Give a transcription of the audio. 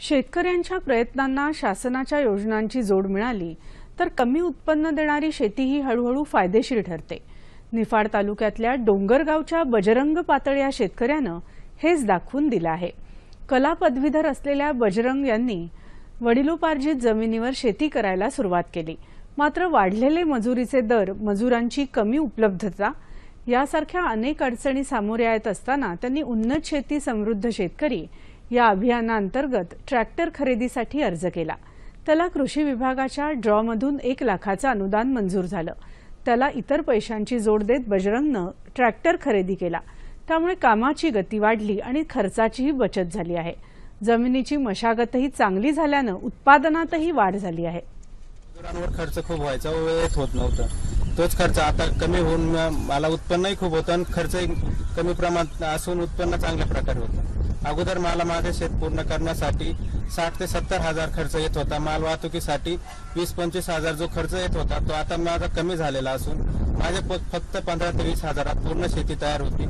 शेतकऱ्यांच्या प्रयत्नांना शासनाच्या योजनांची जोड मिळाली तर कमी उत्पन्न देणारी शेती ही हळूहळू फायदेशीर ठरते. निफाड तालुक्यातल्या डोंगरगावच्या बजरंग पातळ या शेतकऱ्यानं हेच दाखवून दिलं आहे. कला पदवीधर असलेल्या बजरंग यांनी वडिलोपार्जित जमिनीवर शेती करायला सुरुवात केली. मात्र वाढलेले मजुरीचे दर मजुरांची कमी उपलब्धता यासारख्या अनेक अडचणी सामोऱ्या येत असताना त्यांनी उन्नत शेती समृद्ध शेतकरी या अभियानाअंतर्गत ट्रॅक्टर खरेदीसाठी अर्ज केला. त्याला कृषी विभागाच्या ड्रॉमधून एक लाखाचं अनुदान मंजूर झालं. त्याला इतर पैशांची जोड देत बजरंगनं ट्रॅक्टर खरेदी केला. त्यामुळे कामाची गती वाढली आणि खर्चाचीही बचत झाली आहे. जमिनीची मशागतही चांगली झाल्यानं उत्पादनातही वाढ झाली आहे. खर्च खूप व्हायचा वेळेत होत नव्हता. तोच खर्च आता कमी होऊन मला उत्पन्नही खूप होतं आणि खर्चही कमी प्रमाणात असून उत्पन्न चांगल्या प्रकारे होतं. अगोदर मला माझे शेत पूर्ण करण्यासाठी साठ ते सत्तर हजार खर्च येत होता. माल वाहतुकीसाठी वीस पंचवीस हजार जो खर्च येत होता तो आता माझा कमी झालेला असून माझे प- फक्त पंधरा ते वीस हजारात पूर्ण शेती तयार होती.